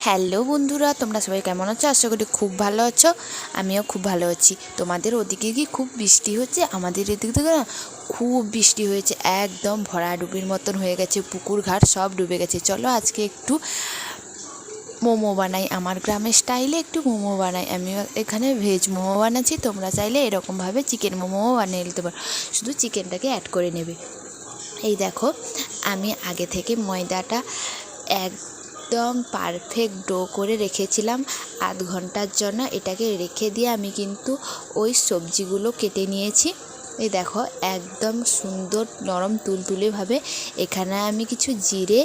Hello বন্ধুরা, তোমরা সবাই কেমন আছো? আশা করি খুব ভালো আছো। আমিও খুব ভালো আছি। তোমাদের ওদিকে কি খুব বৃষ্টি হচ্ছে? আমাদের এদিক থেকে না খুব বৃষ্টি হয়েছে। একদম ভরা ডুবির মতন হয়ে গেছে, পুকুর ঘাট সব ডুবে গেছে। চলো আজকে একটু মোমো বানাই। আমার গ্রামের স্টাইলে একটু মোমো বানাই। আমি এখানে ভেজ মোমো বানাচ্ছি। তোমরা চাইলে এরকমভাবে চিকেন মোমোও বানিয়ে নিতে পারো। শুধু চিকেনটাকে অ্যাড করে নেবে। এই দেখো, আমি আগে থেকে ময়দাটা একদম পারফেক্ট ডো করে রেখেছিলাম। আধ ঘণ্টার জন্য এটাকে রেখে দিয়ে আমি কিন্তু ওই সবজিগুলো কেটে নিয়েছি। এই দেখো, একদম সুন্দর নরম তুলতুলেভাবে এখানে আমি কিছু জিরে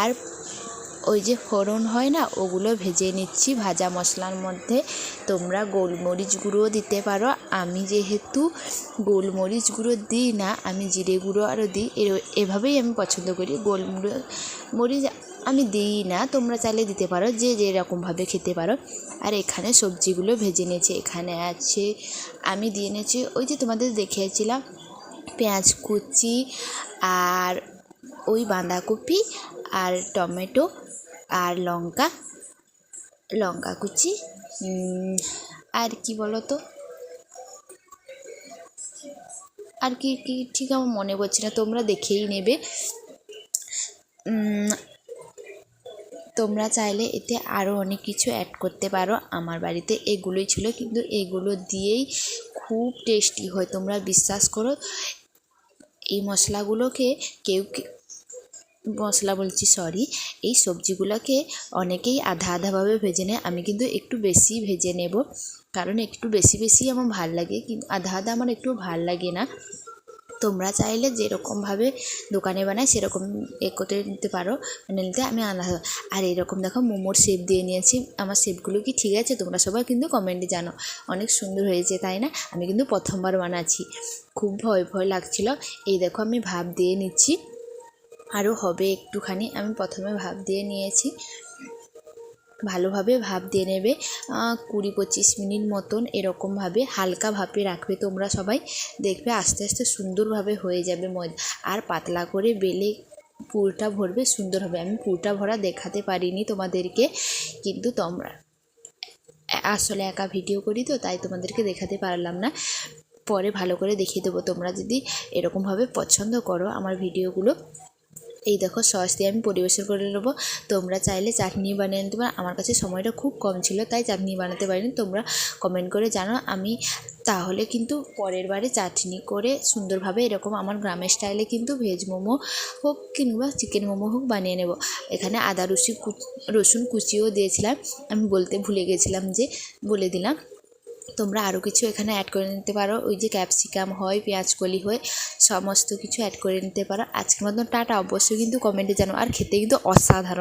আর ওই যে ফোড়ন হয় না, ওগুলো ভেজে নিচ্ছি ভাজা মশলার মধ্যে। তোমরা গোলমরিচ গুঁড়োও দিতে পারো। আমি যেহেতু গোলমরিচ গুঁড়ো দিই না, আমি জিরে গুঁড়ো আরও দিই। এভাবেই আমি পছন্দ করি। গোলমরিচ মরিচ আমি দিই না, তোমরা চাইলে দিতে পারো, যে যেরকমভাবে খেতে পারো। আর এখানে সবজিগুলো ভেজে নিয়েছি, এখানে আছে, আমি দিয়ে নিয়েছি, ওই যে তোমাদের দেখিয়েছিলাম, পেঁয়াজ কুচি আর ওই বাঁধাকপি আর টমেটো আর লঙ্কা লঙ্কা কুচি আর কি বলো তো আর কি কি ঠিক আমার মনে পড়ছে না, তোমরা দেখেই নেবে। তোমরা চাইলে এতে আরও অনেক কিছু অ্যাড করতে পারো। আমার বাড়িতে এগুলোই ছিল, কিন্তু এগুলো দিয়েই খুব টেস্টি হয়, তোমরা বিশ্বাস করো। এই মশলাগুলোকে কেউ মশলা বলছি সরি এই সবজিগুলোকে অনেকেই আধা আধাভাবে ভেজে নেয়। আমি কিন্তু একটু বেশি ভেজে নেব, কারণ একটু বেশি বেশি আমার ভালো লাগে, কিন্তু আধা আধা আমার একটু ভালো লাগে না। তোমরা চাইলে যেরকমভাবে দোকানে বানায় সেরকম এ করে নিতে পারো। মানে নিতে আমি আলাদা। আর এরকম দেখো মোমোর শেপ দিয়ে নিয়েছি। আমার শেপগুলো কি ঠিক আছে? তোমরা সবাই কিন্তু কমেন্টে জানো। অনেক সুন্দর হয়েছে, তাই না? আমি কিন্তু প্রথমবার বানাচ্ছি। খুব ভয় ভয় লাগছিল। এই দেখো আমি ভাব দিয়ে নিচ্ছি। আরও হবে একটুখানি। আমি প্রথমে ভাব দিয়ে নিয়েছি। ভালোভাবে ভাপ দিয়ে নেবে। কুড়ি পঁচিশ মিনিট মতন এরকমভাবে হালকা ভাপে রাখবে তোমরা সবাই। দেখবে আস্তে আস্তে সুন্দরভাবে হয়ে যাবে ময়দা। আর পাতলা করে বেলে পুরটা ভরবে, সুন্দর হবে। আমি পুরটা ভরা দেখাতে পারিনি তোমাদেরকে, কিন্তু তোমরা আসলে একা ভিডিও করি তো, তাই তোমাদেরকে দেখাতে পারলাম না। পরে ভালো করে দেখিয়ে দেবো তোমরা যদি এরকমভাবে পছন্দ করো আমার ভিডিওগুলো। এই দেখো সস দিয়ে আমি পরিবেশন করে নেব। তোমরা চাইলে চাটনি বানিয়ে নিতে পারো। আমার কাছে সময়টা খুব কম ছিল, তাই চাটনি বানাতে পারিনি। তোমরা কমেন্ট করে জানো আমি তাহলে কিন্তু পরের বারে চাটনি করে সুন্দরভাবে এরকম আমার গ্রামের স্টাইলে কিন্তু ভেজ মোমো হোক কিংবা চিকেন মোমো হোক বানিয়ে নেব। এখানে আদা রসুন রসুন কুচিও দিয়েছিলাম। আমি বলতে ভুলে গেছিলাম যে বলে দিলাম। তোমরা আরও কিছু এখানে অ্যাড করে নিতে পারো। ওই যে ক্যাপসিকাম হয় পেঁয়াজকলি হয়, সমস্ত কিছু অ্যাড করে নিতে পারো। আজকের মতন টাটা। অবশ্যই কিন্তু কমেন্টে জানো আর খেতে কিন্তু অসাধারণ।